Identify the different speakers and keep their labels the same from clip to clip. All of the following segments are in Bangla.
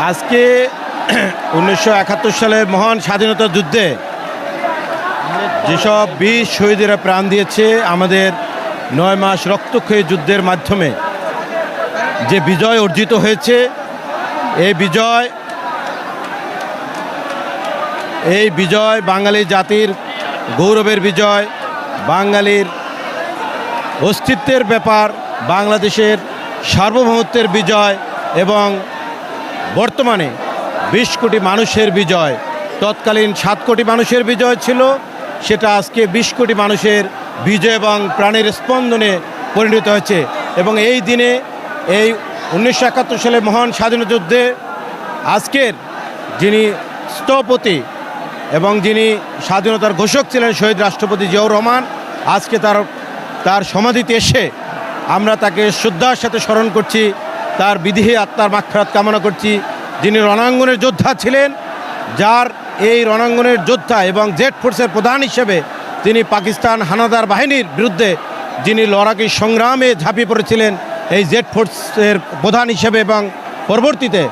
Speaker 1: আজকে উনিশশো একাত্তর সালের মহান স্বাধীনতা যুদ্ধে যেসব বীর শহীদেরা প্রাণ দিয়েছে, আমাদের নয় মাস রক্তক্ষয়ী যুদ্ধের মাধ্যমে যে বিজয় অর্জিত হয়েছে, এই বিজয় এই বিজয় বাঙালি জাতির গৌরবের বিজয়, বাঙালির অস্তিত্বের ব্যাপার, বাংলাদেশের সার্বভৌমত্বের বিজয় এবং বর্তমানে বিশ কোটি মানুষের বিজয়, তৎকালীন সাত কোটি মানুষের বিজয় ছিল, সেটা আজকে বিশ কোটি মানুষের বিজয় এবং প্রাণের স্পন্দনে পরিণত হয়েছে। এবং এই দিনে এই উনিশশো একাত্তর সালে মহান স্বাধীনতা যুদ্ধে আজকের যিনি স্থপতি এবং যিনি স্বাধীনতার ঘোষক ছিলেন শহীদ রাষ্ট্রপতি জিয়াউর রহমান, আজকে তার তার সমাধিতে এসে আমরা তাকে শ্রদ্ধার সাথে স্মরণ করছি। তার বিধিহে আত্মার মাক্ষরাত কামনা করছি। যিনি রণাঙ্গনের যোদ্ধা ছিলেন, যার এই রণাঙ্গনের যোদ্ধা এবং জেড ফোর্সের প্রধান হিসেবে তিনি পাকিস্তান হানাদার বাহিনীর বিরুদ্ধে যিনি লড়াকি সংগ্রামে ঝাঁপিয়ে পড়েছিলেন, এই জেড ফোর্সের প্রধান হিসেবে এবং পরবর্তীতে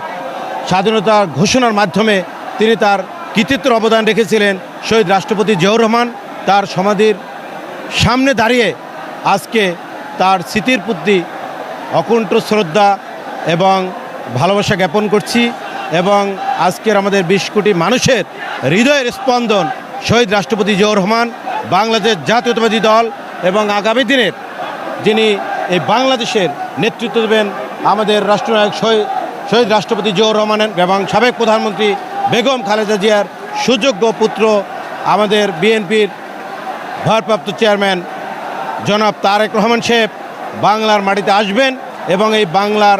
Speaker 1: স্বাধীনতা ঘোষণার মাধ্যমে তিনি তার কৃতিত্বের অবদান রেখেছিলেন শহীদ রাষ্ট্রপতি জিয়াউর রহমান। তার সমাধির সামনে দাঁড়িয়ে আজকে তার স্মৃতির প্রতি অকুণ্ঠ শ্রদ্ধা এবং ভালোবাসা জ্ঞাপন করছি এবং আজকের আমাদের বিশ কোটি মানুষের হৃদয়ের স্পন্দন শহীদ রাষ্ট্রপতি জিয়াউর রহমান, বাংলাদেশ জাতীয়তাবাদী দল এবং আগামী দিনের যিনি এই বাংলাদেশের নেতৃত্ব দেবেন আমাদের রাষ্ট্রনায়ক শহীদ শহীদ রাষ্ট্রপতি জিয়াউর রহমানের এবং সাবেক প্রধানমন্ত্রী বেগম খালেদা জিয়ার সুযোগ্য পুত্র আমাদের বিএনপির ভারপ্রাপ্ত চেয়ারম্যান জনাব তারেক রহমান সাহেব বাংলার মাটিতে আসবেন এবং এই বাংলার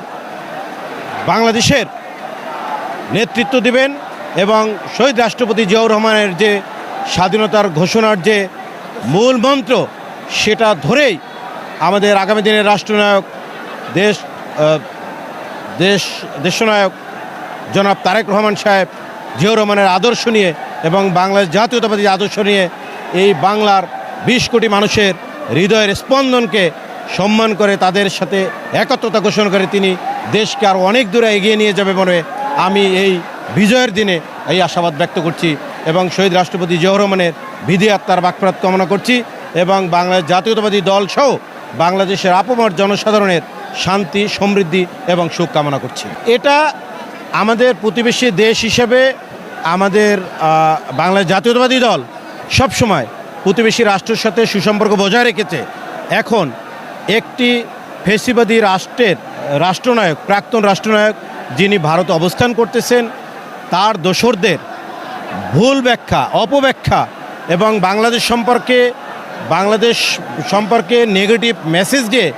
Speaker 1: বাংলাদেশের নেতৃত্ব দিবেন এবং শহীদ রাষ্ট্রপতি জিয়াউর রহমানের যে স্বাধীনতার ঘোষণার যে মূল মন্ত্র, সেটা ধরেই আমাদের আগামী দিনের রাষ্ট্রনায়ক দেশ দেশ, দেশনায়ক জনাব তারেক রহমান সাহেব, জিয়াউর রহমানের আদর্শ নিয়ে এবং বাংলাদেশ জাতীয়তাবাদী আদর্শ নিয়ে এই বাংলার বিশ কোটি মানুষের হৃদয়ের স্পন্দনকে সম্মান করে তাদের সাথে একত্রতা ঘোষণা করে তিনি দেশকে আরও অনেক দূরে এগিয়ে নিয়ে যাবে বলে আমি এই বিজয়ের দিনে এই আশাবাদ ব্যক্ত করছি এবং শহীদ রাষ্ট্রপতি জিয়াউর রহমানের বিধি আত্মার বাকপ্রাত কামনা করছি এবং বাংলাদেশ জাতীয়তাবাদী দল সহ বাংলাদেশের আপমর জনসাধারণের শান্তি, সমৃদ্ধি এবং সুখ কামনা করছি। এটা আমাদের প্রতিবেশী দেশ হিসেবে আমাদের বাংলাদেশ জাতীয়তাবাদী দল সবসময় প্রতিবেশী রাষ্ট্রের সাথে সুসম্পর্ক বজায় রেখেছে। এখন একটি ফেসিবাদী রাষ্ট্রের রাষ্ট্রনায়ক, প্রাক্তন রাষ্ট্রনায়ক যিনি ভারতে অবস্থান করতেছেন, তার দোসরদের ভুল ব্যাখ্যা, অপব্যাখ্যা এবং বাংলাদেশ সম্পর্কে বাংলাদেশ সম্পর্কে নেগেটিভ মেসেজ দিয়ে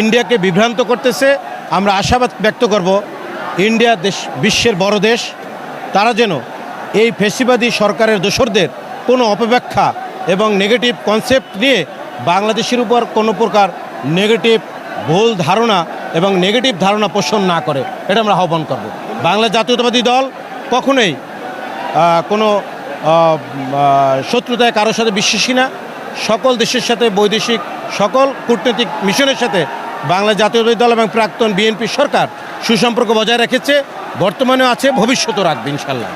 Speaker 1: ইন্ডিয়াকে বিভ্রান্ত করতেছে। আমরা আশাবাদ ব্যক্ত করব, ইন্ডিয়া দেশ, বিশ্বের বড় দেশ, তারা যেন এই ফেসিবাদী সরকারের দোসরদের কোনো অপব্যাখ্যা এবং নেগেটিভ কনসেপ্ট নিয়ে বাংলাদেশের উপর কোনো প্রকার নেগেটিভ ভুল ধারণা এবং নেগেটিভ ধারণা পোষণ না করে, এটা আমরা আহ্বান করব। বাংলা জাতীয়তাবাদী দল কখনোই কোনো শত্রুতায় কারোর সাথে বিশ্বাসী না। সকল দেশের সাথে বৈদেশিক, সকল কূটনৈতিক মিশনের সাথে বাংলা জাতীয়তাবাদী দল এবং প্রাক্তন বিএনপি সরকার সুসম্পর্ক বজায় রেখেছে, বর্তমানেও আছে, ভবিষ্যতেও রাখবে, ইনশাল্লাহ।